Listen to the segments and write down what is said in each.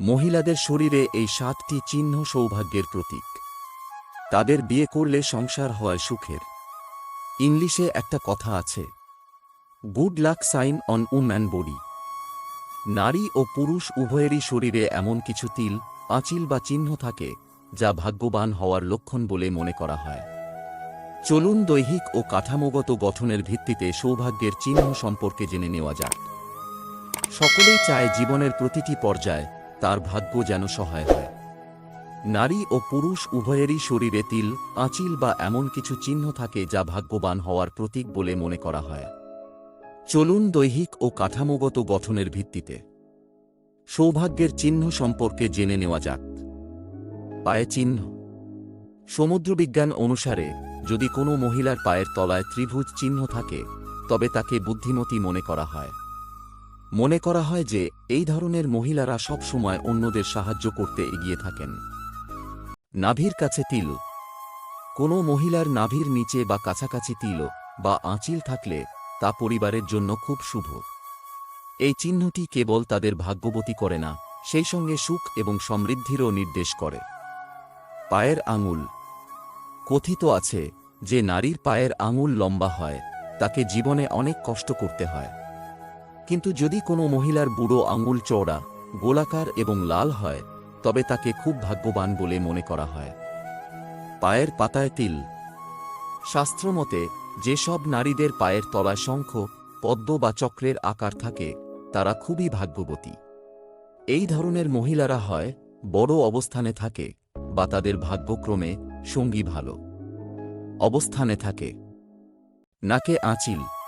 মহিলাদের শরীরে এই সাতটি চিহ্ন সৌভাগ্যের প্রতীক। তাদের বিয়ে করলে সংসার হয় সুখের। ইংলিশে একটা কথা আছে, good luck sign on woman body. নারী ও পুরুষ উভয়েরই শরীরে এমন কিছু তিল, আঁচিল বা চিহ্ন থাকে, যা ভাগ্যবান হওয়ার লক্ষণ বলে মনে করা হয়। চলুন দৈহিক ও কাঠামোগত গঠনের ভিত্তিতে সৌভাগ্যের চিহ্ন সম্পর্কে জেনে নেওয়া যাক। সকলেই চায় জীবনের প্রতিটি পর্যায়ে তার ভাগ্য যেন সহায় হয়। নারী ও পুরুষ উভয়েরই শরীরে তিল, আঁচিল বা এমন কিছু চিহ্ন থাকে যা ভাগ্যবান হওয়ার প্রতীক বলে মনে করা হয়। চলুন দৈহিক ও কাঠামোগত গঠনের ভিত্তিতে। সৌভাগ্যের চিহ্ন সম্পর্কে জেনে নেওয়া যাক। পায়ে চিহ্ন। সমুদ্রবিজ্ঞান অনুসারে, যদি কোনো মহিলার পায়ের তলায় ত্রিভুজ চিহ্ন থাকে, তবে তাকে বুদ্ধিমতী মনে করা হয়। মনে করা হয় যে, এই ধরনের মহিলারা সব সময় অন্যদের সাহায্য করতে এগিয়ে থাকেন। নাভির কাছে তিল। কোনো মহিলার নাভির নিচে বা কাছাকাছি তিল বা আঁচিল থাকলে তা পরিবারের জন্য খুব শুভ। এই চিহ্নটি কেবল তাদের ভাগ্যবতী করে না, সেই সঙ্গে সুখ এবং সমৃদ্ধিরও নির্দেশ করে। পায়ের আঙুল। কথিত আছে যে, নারীর পায়ের আঙুল লম্বা হয়, তাকে জীবনে অনেক কষ্ট করতে হয়। কিন্তু যদি কোনো মহিলার বুড়ো আঙুল চওড়া, গোলাকার এবং লাল হয়, তবে তাকে খুব ভাগ্যবান বলে মনে করা হয়। পায়ের পাতায় তিল। শাস্ত্রমতে, যেসব নারীদের পায়ের তলায় শঙ্খ, পদ্ম বা চক্রের আকার থাকে, তারা খুবই ভাগ্যবতী। এই ধরনের মহিলারা হয়, বড় অবস্থানে থাকে বা তাদের ভাগ্যক্রমে সঙ্গী ভালো অবস্থানে থাকে। নাকে আঁচিল।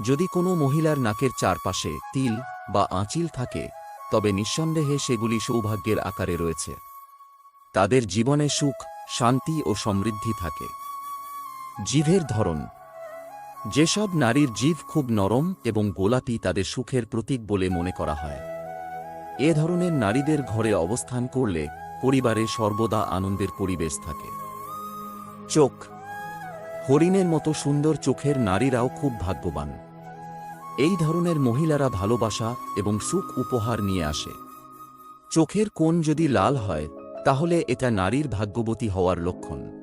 যদি কোনো মহিলার নাকের চারপাশে তিল বা আঁচিল থাকে, তবে নিঃসন্দেহে সেগুলি সৌভাগ্যের আকারে রয়েছে। তাদের জীবনে সুখ, শান্তি ও সমৃদ্ধি থাকে। জিভের ধরন। যেসব নারীর জিভ খুব নরম এবং গোলাপি তাদের সুখের প্রতীক বলে মনে করা হয়। এ ধরনের নারীদের ঘরে অবস্থান করলে পরিবারে সর্বদা আনন্দের পরিবেশ থাকে। চোখ। হরিণের মতো সুন্দর চোখের নারীরাও খুব ভাগ্যবান। এই ধরনের মহিলারা ভালোবাসা এবং সুখ উপহার নিয়ে আসে। চোখের কোণ যদি লাল হয়, তাহলে এটা নারীর ভাগ্যবতী হওয়ার লক্ষণ।